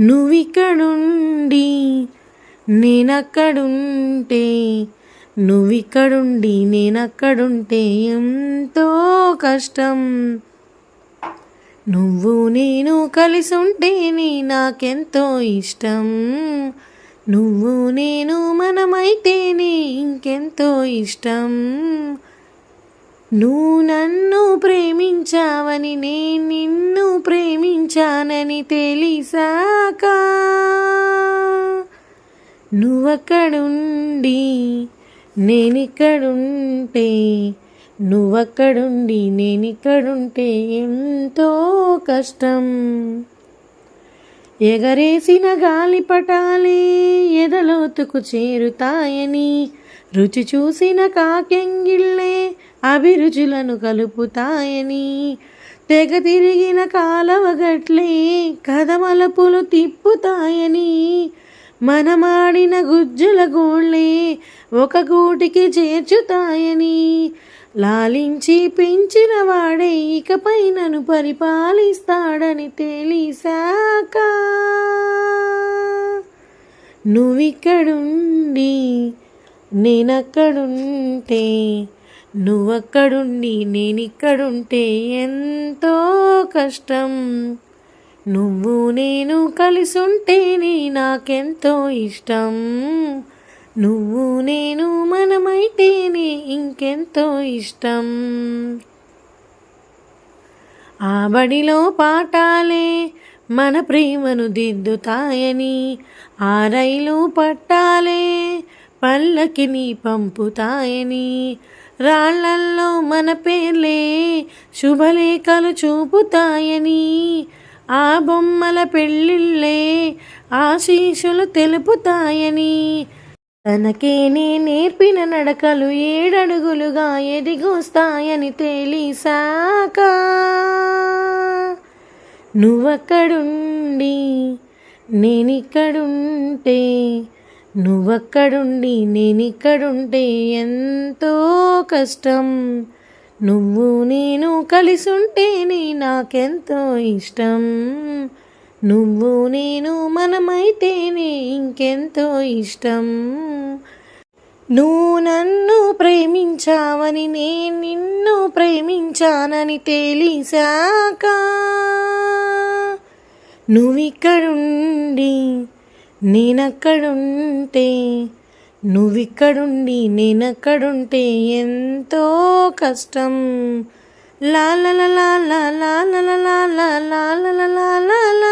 నువ్విక్కడుండి నేనక్కడుంటే నువ్విక్కడుండి నేనక్కడుంటే ఎంతో కష్టం. నువ్వు నేను కలిసి ఉంటేనే నాకెంతో ఇష్టం. నువ్వు నేను మనమైతేనే ఇంకెంతో ఇష్టం. నువ్వు నన్ను ప్రేమించావని నేను నిన్ను ప్రేమించానని తెలిసాక నువ్వక్కడుండి నేనిక్కడుంటే నువ్వక్కడుండి నేనిక్కడుంటే ఎంతో కష్టం. ఎగరేసిన గాలిపటాలే ఎదలోతుకు చేరుతాయని రుచి చూసిన కాకెంగిళ్ళే అభిరుచులను కలుపుతాయని తెగ తిరిగిన కాలవగట్లే కథమలపులు తిప్పుతాయని మనమాడిన గుజ్జుల గోళ్ళే ఒక గూటికి చేర్చుతాయని లాలించి పెంచిన వాడే ఇకపై నన్ను పరిపాలిస్తాడని తెలిసాక నువ్విక్కడుండి నేనక్కడుంటే నువ్వక్కడుండి నేనిక్కడుంటే ఎంతో కష్టం. నువ్వు నేను కలిసుంటేనే నాకెంతో ఇష్టం. నువ్వు నేను మనమైతేనే ఇంకెంతో ఇష్టం. ఆ బడిలో పాఠాలే మన ప్రేమను దిద్దుతాయని ఆ రైలు పట్టాలే పల్లకిని పంపుతాయని రాళ్ళల్లో మన పేర్లే శుభలేఖలు చూపుతాయని. ఆ బొమ్మల పెళ్ళిళ్ళే ఆశీషులు తెలుపుతాయని. తనకే నే నేర్పిన నడకలు ఏడడుగులుగా ఎదిగొస్తాయని తెలిసాక నువ్వక్కడుండి నేనిక్కడుంటే నువ్వక్కడుండి నేనిక్కడుంటే ఎంతో కష్టం. నువ్వు నేను కలిసుంటేనే నాకెంతో ఇష్టం. నువ్వు నేను మనమైతేనే ఇంకెంతో ఇష్టం. నువ్వు నన్ను ప్రేమించావని నేను నిన్ను ప్రేమించానని తెలిసాక నువ్విక్కడుండి నేనక్కడుంటే నువ్విక్కడుండి నేనక్కడుంటే ఎంతో కష్టం లాలలలాలలాలలాలలాలలాలలాలలాలలాల